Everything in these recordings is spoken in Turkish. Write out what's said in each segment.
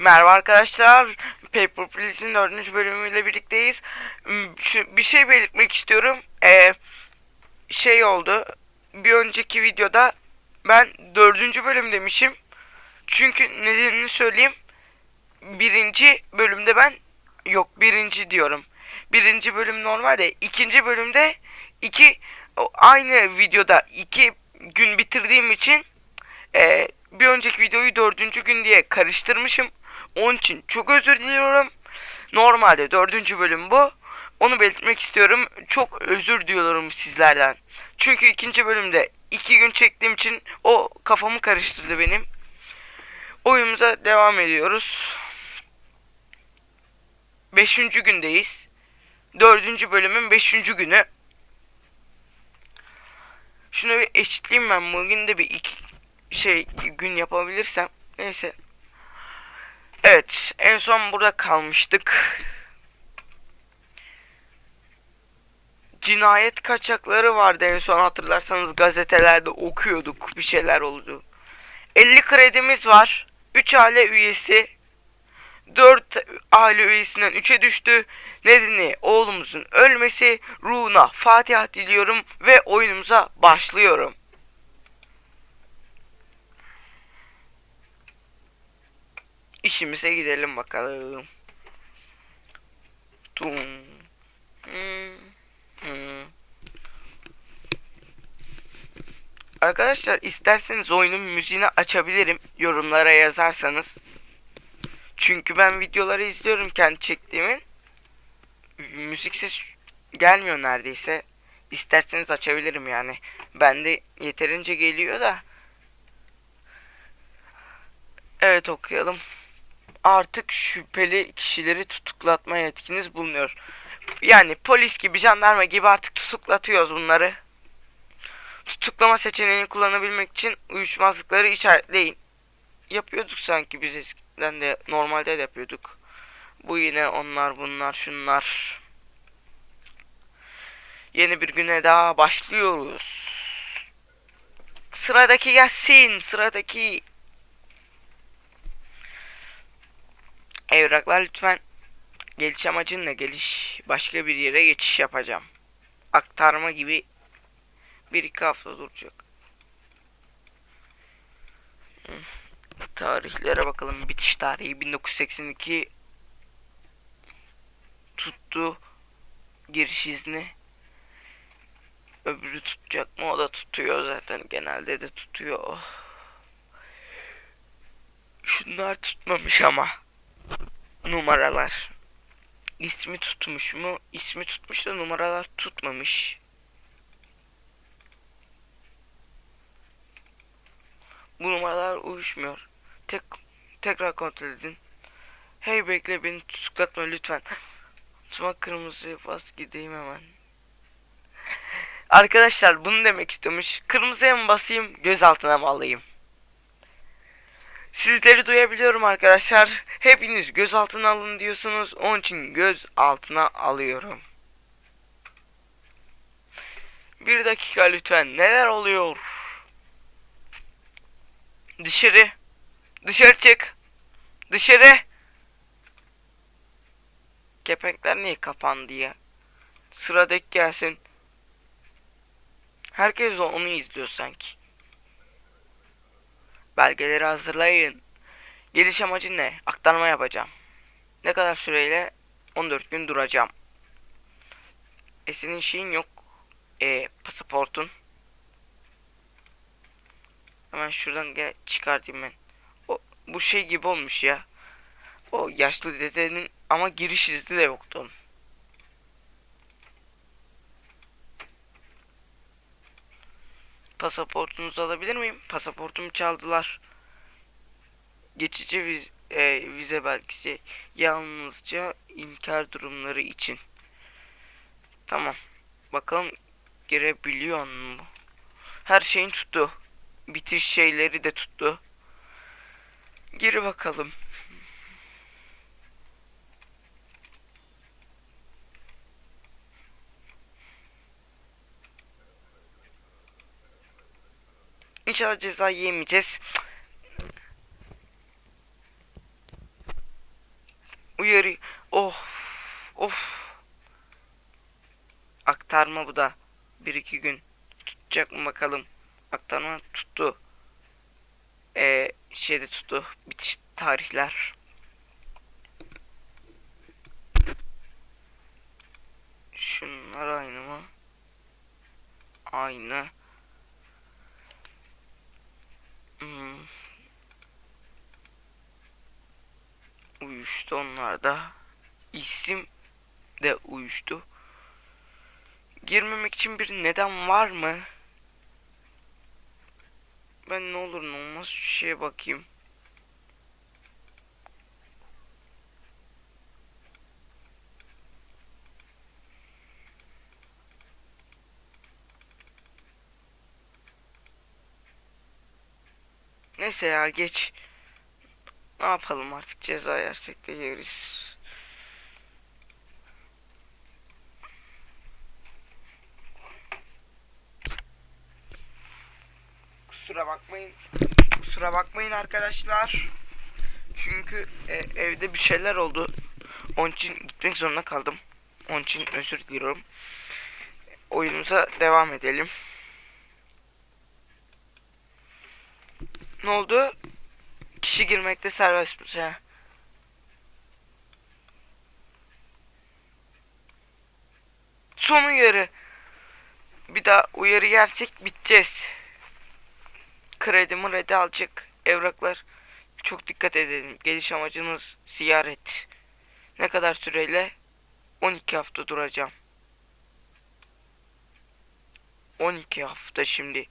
Merhaba arkadaşlar. Paper Please'in dördüncü bölümüyle birlikteyiz. Hmm, bir şey belirtmek istiyorum. Ee, şey oldu. Bir önceki videoda ben dördüncü bölüm demişim. Çünkü nedenini söyleyeyim. Birinci bölümde ben yok birinci diyorum. Birinci bölüm normalde. ikinci bölümde iki aynı videoda iki gün bitirdiğim için ee, bir önceki videoyu dördüncü gün diye karıştırmışım. Onun için çok özür diliyorum. Normalde dördüncü bölüm bu. Onu belirtmek istiyorum. Çok özür diliyorum sizlerden. Çünkü ikinci bölümde iki gün çektiğim için o kafamı karıştırdı benim. Oyunumuza devam ediyoruz. Beşinci gündeyiz. Dördüncü bölümün beşinci günü. Şunu bir eşitleyeyim ben. Bugün de bir iki şey gün yapabilirsem. Neyse. Evet. En son burada kalmıştık. Cinayet kaçakları vardı en son hatırlarsanız gazetelerde okuyorduk. Bir şeyler oldu. 50 kredimiz var. 3 aile üyesi 4 aile üyesinden 3'e düştü. Nedeni oğlumuzun ölmesi. Ruhuna Fatiha diliyorum ve oyunumuza başlıyorum. İşimize gidelim bakalım. Tum. Hmm. Hmm. Arkadaşlar isterseniz oyunun müziğini açabilirim yorumlara yazarsanız. Çünkü ben videoları izliyorum kendi çektiğimin. Müziksiz gelmiyor neredeyse. İsterseniz açabilirim yani. Bende yeterince geliyor da. Evet okuyalım. Artık şüpheli kişileri tutuklatma yetkiniz bulunuyor. Yani polis gibi, jandarma gibi artık tutuklatıyoruz bunları. Tutuklama seçeneğini kullanabilmek için uyuşmazlıkları işaretleyin. Yapıyorduk sanki biz eskiden de normalde de yapıyorduk. Bu yine onlar bunlar şunlar. Yeni bir güne daha başlıyoruz. Sıradaki gelsin. Sıradaki Evraklar lütfen. Geliş amacın ne? Geliş başka bir yere geçiş yapacağım. Aktarma gibi bir iki hafta duracak. Tarihlere bakalım. Bitiş tarihi 1982 tuttu giriş izni. Öbürü tutacak mı? O da tutuyor zaten. Genelde de tutuyor. Şunlar tutmamış ama numaralar. İsmi tutmuş mu? İsmi tutmuş da numaralar tutmamış. Bu numaralar uyuşmuyor. Tek tekrar kontrol edin. Hey bekle beni tutuklatma lütfen. Tutma kırmızı bas gideyim hemen. Arkadaşlar bunu demek istiyormuş. Kırmızıya mı basayım, gözaltına mı alayım? Sizleri duyabiliyorum arkadaşlar. Hepiniz gözaltına alın diyorsunuz. Onun için göz altına alıyorum. Bir dakika lütfen. Neler oluyor? Dışarı. Dışarı çık. Dışarı. Kepenkler niye kapandı ya? Sıradaki gelsin. Herkes onu izliyor sanki. Belgeleri hazırlayın. Geliş amacı ne? Aktarma yapacağım. Ne kadar süreyle? 14 gün duracağım. E senin şeyin yok. E pasaportun. Hemen şuradan gel çıkartayım ben. O bu şey gibi olmuş ya. O yaşlı dedenin ama giriş izni de yoktu onun. Pasaportunuzu alabilir miyim? Pasaportumu çaldılar. Geçici viz e, vize belgesi yalnızca inkar durumları için. Tamam. Bakalım girebiliyor mu? Her şeyin tuttu. Bitiş şeyleri de tuttu. Gir bakalım. İnşallah ceza yemeyeceğiz. Uyarı. Oh. Of. Aktarma bu da. Bir iki gün. Tutacak mı bakalım. Aktarma tuttu. Ee, şeyde tuttu. Bitiş tarihler. Şunlar aynı mı? Aynı. Hmm. Uyuştu onlar da. İsim de uyuştu. Girmemek için bir neden var mı? Ben ne olur ne olmaz şu şeye bakayım. Neyse ya geç. Ne yapalım artık ceza yersek de yeriz. Kusura bakmayın. Kusura bakmayın arkadaşlar. Çünkü e, evde bir şeyler oldu. Onun için gitmek zorunda kaldım. Onun için özür diliyorum. Oyunumuza devam edelim. Ne oldu? Kişi girmekte serbestmiş ha. Son uyarı. Bir daha uyarı yersek biteceğiz. Kredi mredi alacak evraklar. Çok dikkat edelim. Geliş amacınız ziyaret. Ne kadar süreyle? 12 hafta duracağım. 12 hafta şimdi.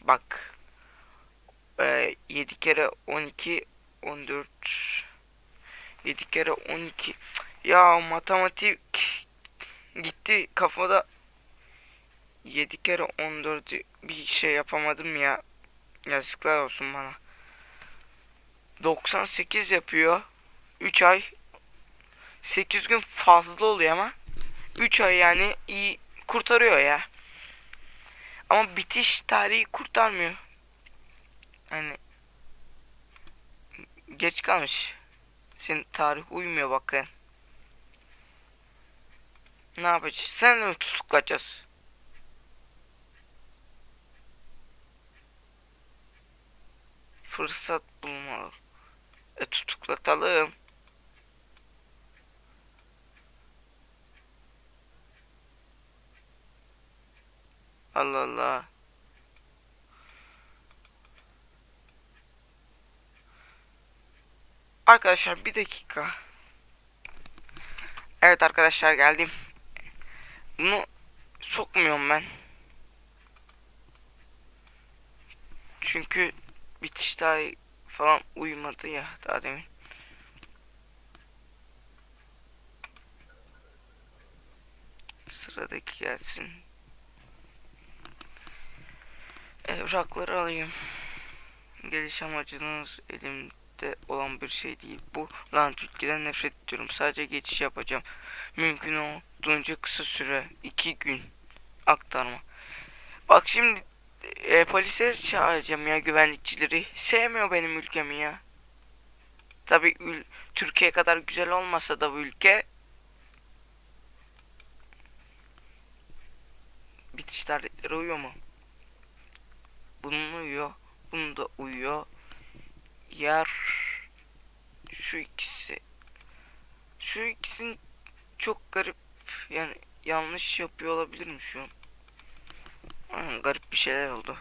Bak. Ee, 7 kere 12 14 7 kere 12 Ya matematik gitti kafada 7 kere 14 bir şey yapamadım ya. Yazıklar olsun bana. 98 yapıyor. 3 ay. 8 gün fazla oluyor ama. 3 ay yani iyi kurtarıyor ya. Ama bitiş tarihi kurtarmıyor. Hani geç kalmış. Senin tarih uymuyor bakın. Ne yapacağız? Sen mi tutuklayacağız? Fırsat bulmalı. E tutuklatalım. Allah Allah. Arkadaşlar bir dakika. Evet arkadaşlar geldim. Bunu sokmuyorum ben. Çünkü bitiş tarihi falan uymadı ya daha demin. Sıradaki gelsin. Evrakları alayım. Geliş amacınız elimde olan bir şey değil. Bu lan ülkeden nefret ediyorum. Sadece geçiş yapacağım. Mümkün olduğunca kısa süre. iki gün aktarma. Bak şimdi e, polisleri çağıracağım ya güvenlikçileri. Sevmiyor benim ülkemi ya. Tabi Türkiye kadar güzel olmasa da bu ülke bitiş tarihleri uyuyor mu? Bunun uyuyor. Bunun da uyuyor. Yer şu ikisi şu ikisinin çok garip yani yanlış yapıyor olabilir mi şu an? Hmm, garip bir şeyler oldu.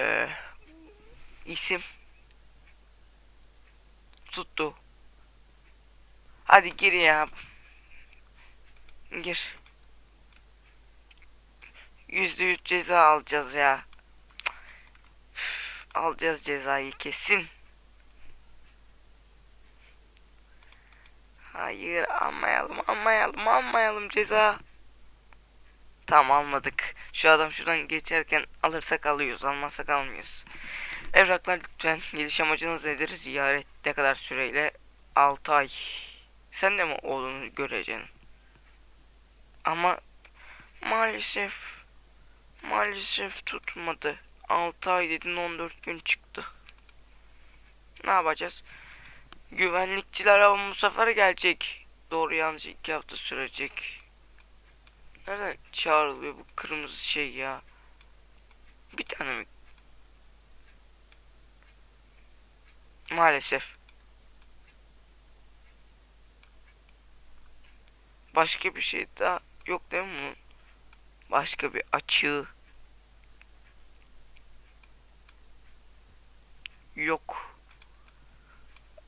Ee, isim tuttu. Hadi gir ya. Gir. Yüzde yüz ceza alacağız ya. Üf, alacağız cezayı kesin. Hayır almayalım almayalım almayalım ceza. Tamam almadık. Şu adam şuradan geçerken alırsak alıyoruz almazsak almıyoruz. Evraklar lütfen. Geliş amacınız nedir? Ziyaret ne kadar süreyle? 6 ay. Sen de mi oğlunu göreceksin? Ama maalesef maalesef tutmadı. 6 ay dedin 14 gün çıktı. Ne yapacağız? Güvenlikçiler ama bu sefer gelecek. Doğru yanlış iki hafta sürecek. Nereden çağrılıyor bu kırmızı şey ya? Bir tane mi? Maalesef. Başka bir şey daha yok değil mi? Başka bir açığı. Yok.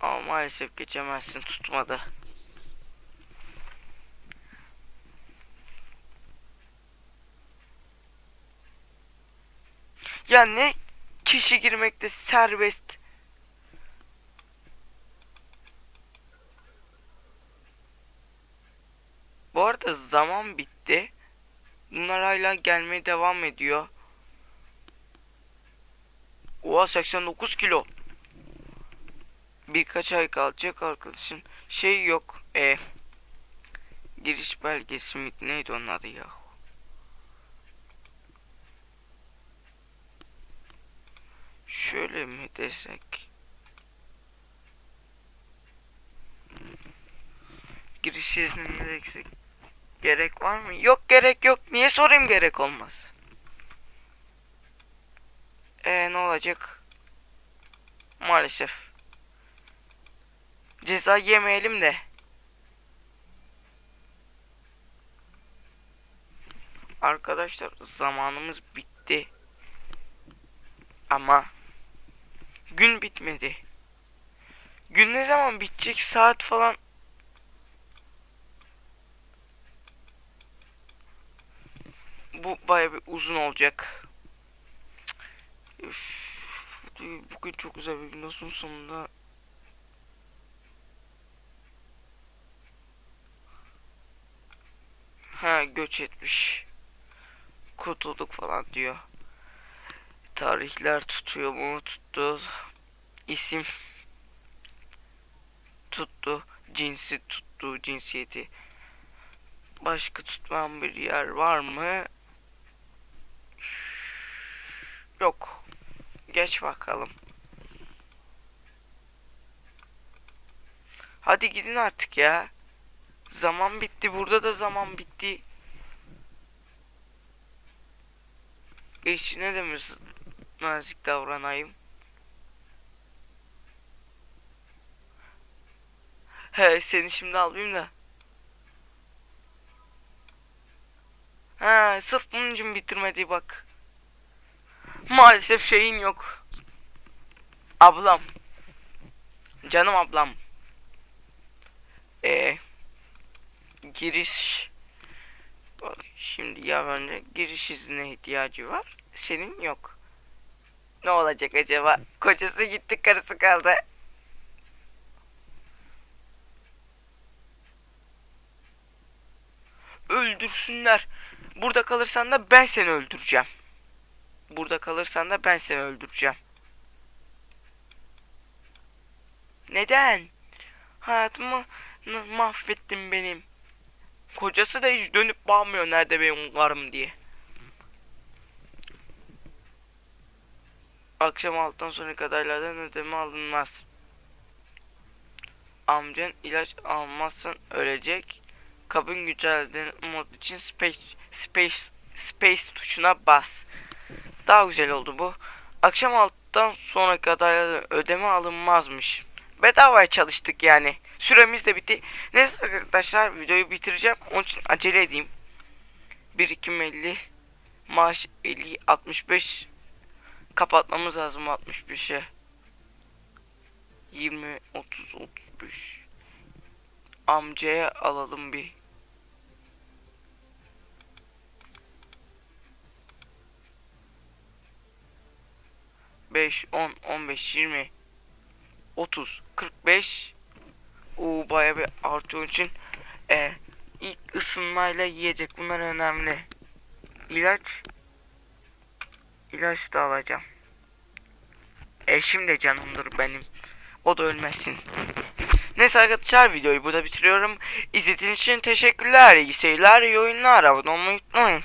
Ama maalesef geçemezsin tutmadı. Ya ne kişi girmekte serbest. Bu arada zaman bitti. Bunlar hala gelmeye devam ediyor. Oha 89 kilo. Birkaç ay kalacak arkadaşım. Şey yok. E giriş belgesi mi? Neydi onun adı ya? Şöyle mi desek? Giriş iznini desek. Gerek var mı? Yok gerek yok. Niye sorayım gerek olmaz. E ne olacak? Maalesef. Ceza yemeyelim de. Arkadaşlar zamanımız bitti. Ama gün bitmedi. Gün ne zaman bitecek? Saat falan bu baya bir uzun olacak. Üf, bugün çok güzel bir gün olsun sonunda. Ha göç etmiş. Kurtulduk falan diyor. Tarihler tutuyor mu? Tuttu. İsim tuttu. Cinsi tuttu. Cinsiyeti. Başka tutmam bir yer var mı? Yok. Geç bakalım. Hadi gidin artık ya. Zaman bitti. Burada da zaman bitti. Eşine de mi nazik davranayım? He seni şimdi alayım da. Ha sırf bunun için bitirmedi bak. Maalesef şeyin yok. Ablam. Canım ablam. Ee, giriş şimdi ya bence giriş iznine ihtiyacı var. Senin yok. Ne olacak acaba? Kocası gitti karısı kaldı. Öldürsünler. Burada kalırsan da ben seni öldüreceğim. Burada kalırsan da ben seni öldüreceğim. Neden? Hayatımı mahvettin benim. Kocası da hiç dönüp bakmıyor nerede benim karım diye. Akşam alttan sonra adaylardan ödeme alınmaz. Amcan ilaç almazsan ölecek. Kabın güzelliğini mod için space space space tuşuna bas. Daha güzel oldu bu. Akşam alttan sonraki adaylardan ödeme alınmazmış. Bedavaya çalıştık yani. Süremiz de bitti. Neyse arkadaşlar videoyu bitireceğim. Onun için acele edeyim. 1 2 50 maaş 50 65 kapatmamız lazım 65'e. 20 30 35 amcaya alalım bir. Beş, on, on beş, yirmi, otuz, kırk beş. Oo baya bir artıyor için e, ilk ısınmayla yiyecek bunlar önemli. İlaç ilaç da alacağım. Eşim de canımdır benim. O da ölmesin. Neyse arkadaşlar videoyu burada bitiriyorum. İzlediğiniz için teşekkürler. İyi seyirler, iyi oyunlar. Abone olmayı unutmayın.